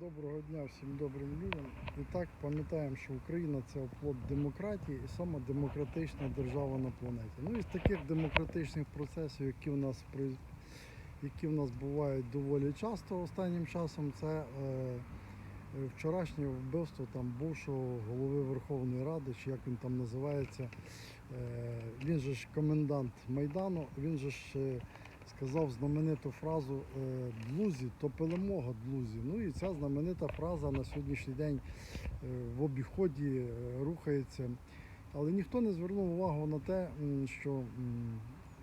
Доброго дня всім добрим людям. І так пам'ятаємо, що Україна це оплот демократії і сама демократична держава на планеті. Ну і з таких демократичних процесів, які в нас які в нас бувають доволі часто останнім часом, це е, вчорашнє вбивство там бувшого голови Верховної Ради, чи як він там називається. Е, він же ж комендант Майдану, він же ж е, сказав знамениту фразу е, «Длузі, то перемога длузі. Ну і ця знаменита фраза на сьогоднішній день е, в обіході е, рухається. Але ніхто не звернув увагу на те, що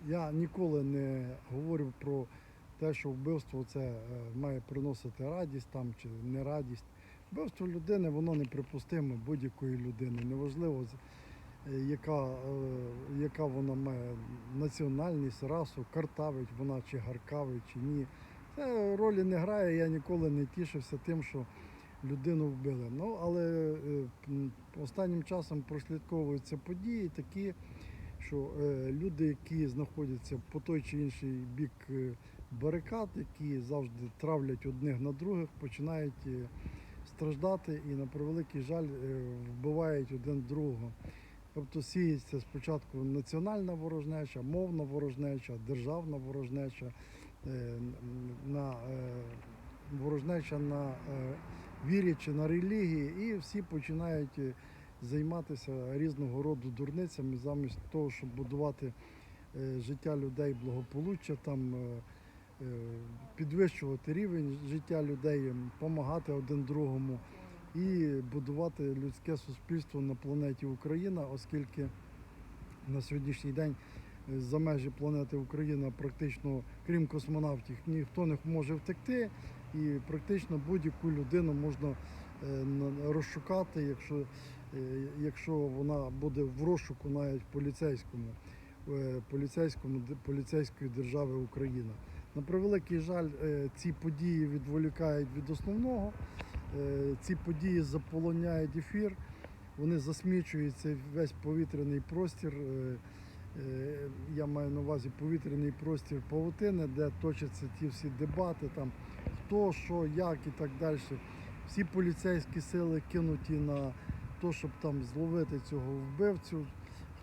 я ніколи не говорю про те, що вбивство це має приносити радість там чи не радість. Вбивство людини воно неприпустиме будь-якої людини. Неважливо, яка, е, яка вона має національність, расу, картавить вона чи гаркавить, чи ні. Це ролі не грає. Я ніколи не тішився тим, що людину вбили. Ну, але е, останнім часом прослідковуються події такі, що е, люди, які знаходяться по той чи інший бік е, барикад, які завжди травлять одних на других, починають е, страждати і, на превеликий жаль, е, вбивають один другого. Тобто сіється спочатку національна ворожнеча, мовна ворожнеча, державна ворожнеча, е, на, е, ворожнеча на е, вірі чи на релігії, і всі починають займатися різного роду дурницями замість того, щоб будувати життя людей, благополуччя, там, підвищувати рівень життя людей, допомагати один другому і будувати людське суспільство на планеті Україна, оскільки на сьогоднішній день е, за межі планети Україна практично, крім космонавтів, ніхто не може втекти, і практично будь-яку людину можна е, розшукати, якщо, е, якщо вона буде в розшуку навіть поліцейському, поліцейському поліцейської держави Україна. На превеликий жаль, ці події відволікають від основного. Е, Ці події заполоняють ефір, вони засмічуються весь повітряний простір. е, е, Я маю на увазі повітряний простір павутини, де точаться ті всі дебати, там хто, що, як і так далі. Всі поліцейські сили кинуті на те, щоб там зловити цього вбивцю,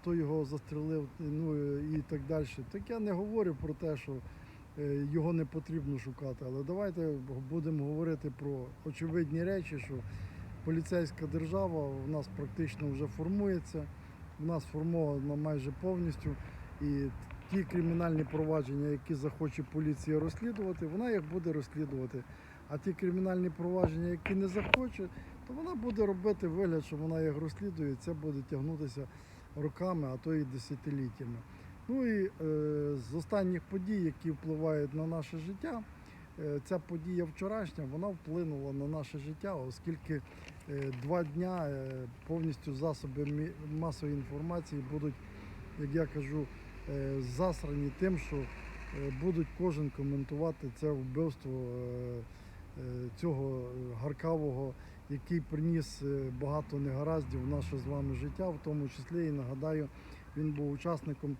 хто його застрелив, ну і так далі. Так я не говорю про те, що його не потрібно шукати. Але давайте будемо говорити про очевидні речі, що поліцейська держава в нас практично вже формується, в нас формована майже повністю. І ті кримінальні провадження, які захоче поліція розслідувати, вона їх буде розслідувати. А ті кримінальні провадження, які не захоче, то вона буде робити вигляд, що вона їх розслідує. і Це буде тягнутися роками, а то і десятиліттями. Ну і е, з останніх подій, які впливають на наше життя, е, ця подія вчорашня вона вплинула на наше життя, оскільки е, два дня е, повністю засоби масової інформації будуть, як я кажу, засрані тим, що будуть кожен коментувати це вбивство цього гаркавого, який приніс багато негараздів в наше з вами життя, в тому числі і нагадаю, він був учасником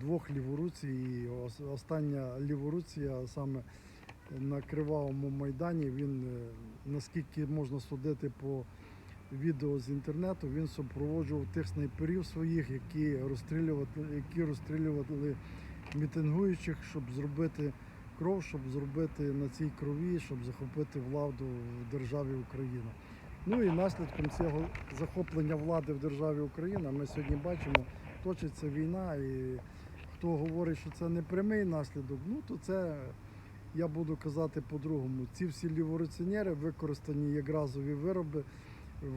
двох ліворуцій. І остання ліворуція, саме на кривавому майдані, він е, наскільки можна судити по відео з інтернету, він супроводжував тих снайперів своїх, які розстрілювали, які розстрілювали мітингуючих, щоб зробити кров, щоб зробити на цій крові, щоб захопити владу в державі Україна. Ну і наслідком цього захоплення влади в державі Україна ми сьогодні бачимо, точиться війна, і хто говорить, що це не прямий наслідок, ну то це я буду казати по-другому. Ці всі ліворуціонери, використані як разові вироби,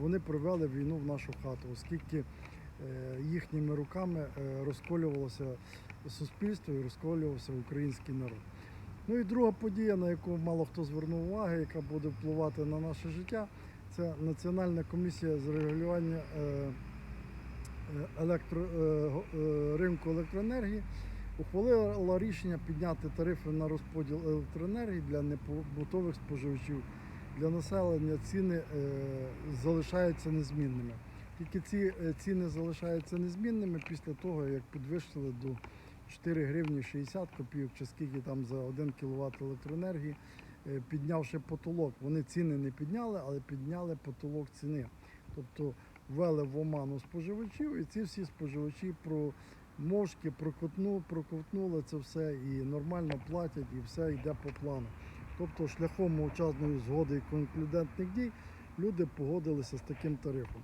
вони привели війну в нашу хату, оскільки е, їхніми руками е, розколювалося суспільство і розколювався український народ. Ну і друга подія, на яку мало хто звернув уваги, яка буде впливати на наше життя, це Національна комісія з регулювання е, електро, е, е, ринку електроенергії ухвалила рішення підняти тарифи на розподіл електроенергії для непобутових споживачів. Для населення ціни е, залишаються незмінними. Тільки ці е, ціни залишаються незмінними після того, як підвищили до 4 гривні 60 копійок, чи скільки там за 1 кВт електроенергії е, піднявши потолок. Вони ціни не підняли, але підняли потолок ціни. Тобто ввели в оману споживачів, і ці всі споживачі про мовчки прокотну, проковтнули це все і нормально платять, і все йде по плану. Тобто шляхом мовчазної згоди і конклюдентних дій люди погодилися з таким тарифом.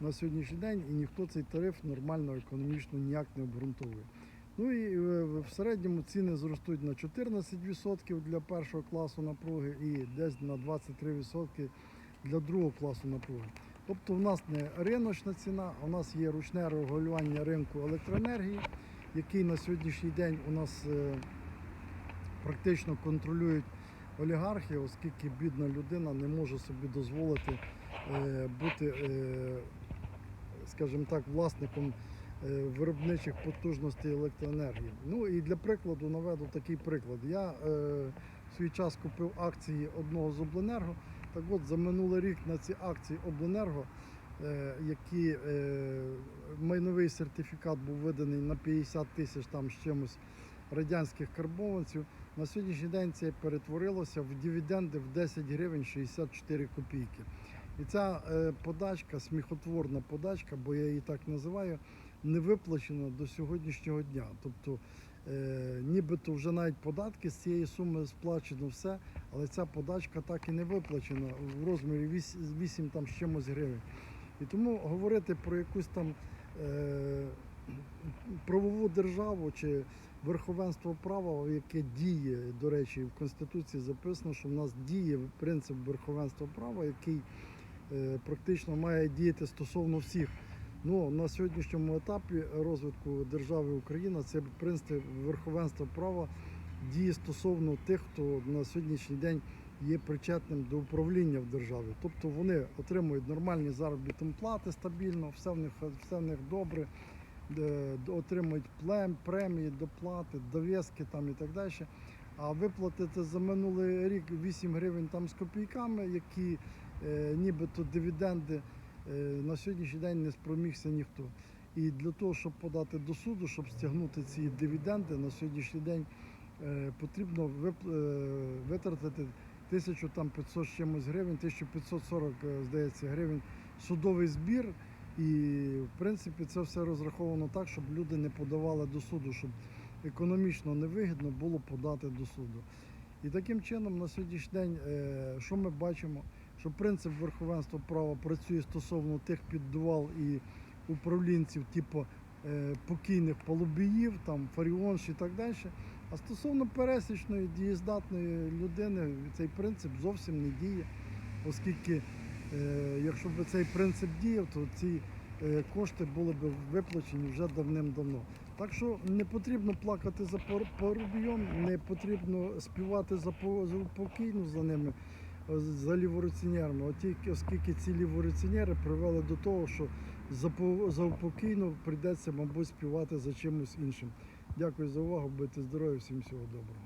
На сьогоднішній день і ніхто цей тариф нормально економічно ніяк не обґрунтовує. Ну і е, в середньому ціни зростуть на 14% для першого класу напруги і десь на 23% для другого класу напруги. Тобто в нас не риночна ціна, а у нас є ручне регулювання ринку електроенергії, який на сьогоднішній день у нас е, практично контролюють олігархи, оскільки бідна людина не може собі дозволити е, бути, е, скажімо так, власником виробничих потужностей електроенергії. Ну і для прикладу наведу такий приклад. Я в свій час купив акції одного з обленерго. Так от за минулий рік на ці акції обленерго, е, які е, майновий сертифікат був виданий на 50 тисяч там з чимось радянських карбованців. На сьогоднішній день це перетворилося в дивіденди в 10 гривень 64 копійки. І ця е, подачка, сміхотворна подачка, бо я її так називаю, не виплачена до сьогоднішнього дня. Тобто, нібито вже навіть податки з цієї суми сплачено все, але ця подачка так і не виплачена в розмірі 8, 8 там з чимось гривень. І тому говорити про якусь там е, правову державу чи верховенство права, яке діє, до речі, в Конституції записано, що в нас діє принцип верховенства права, який е, практично має діяти стосовно всіх. Ну, на сьогоднішньому етапі розвитку держави Україна це принцип верховенства права діє стосовно тих, хто на сьогоднішній день є причетним до управління в державі. Тобто вони отримують нормальні заробітні плати стабільно, все в них, все в них добре, е, отримують плем, премії, доплати, дов'язки і так далі. А виплатити за минулий рік 8 гривень там з копійками, які е, нібито дивіденди на сьогоднішній день не спромігся ніхто. І для того, щоб подати до суду, щоб стягнути ці дивіденди, на сьогоднішній день е, потрібно е, витратити 1500 з чимось гривень, 1540, е, здається, гривень судовий збір. І в принципі це все розраховано так, щоб люди не подавали до суду, щоб економічно невигідно було подати до суду. І таким чином на сьогоднішній день, е, що ми бачимо, що принцип верховенства права працює стосовно тих піддувал і управлінців, типу е, покійних полубіїв, там фаріонш і так далі. А стосовно пересічної дієздатної людини, цей принцип зовсім не діє, оскільки е, якщо б цей принцип діяв, то ці е, кошти були б виплачені вже давним-давно. Так що не потрібно плакати за пор- не потрібно співати за по- за покійну за ними, за ліворуцінерами. От оскільки ці ліворуцінери привели до того, що за по- за прийдеться, мабуть, співати за чимось іншим. Дякую за увагу, будьте здорові, всім всього доброго.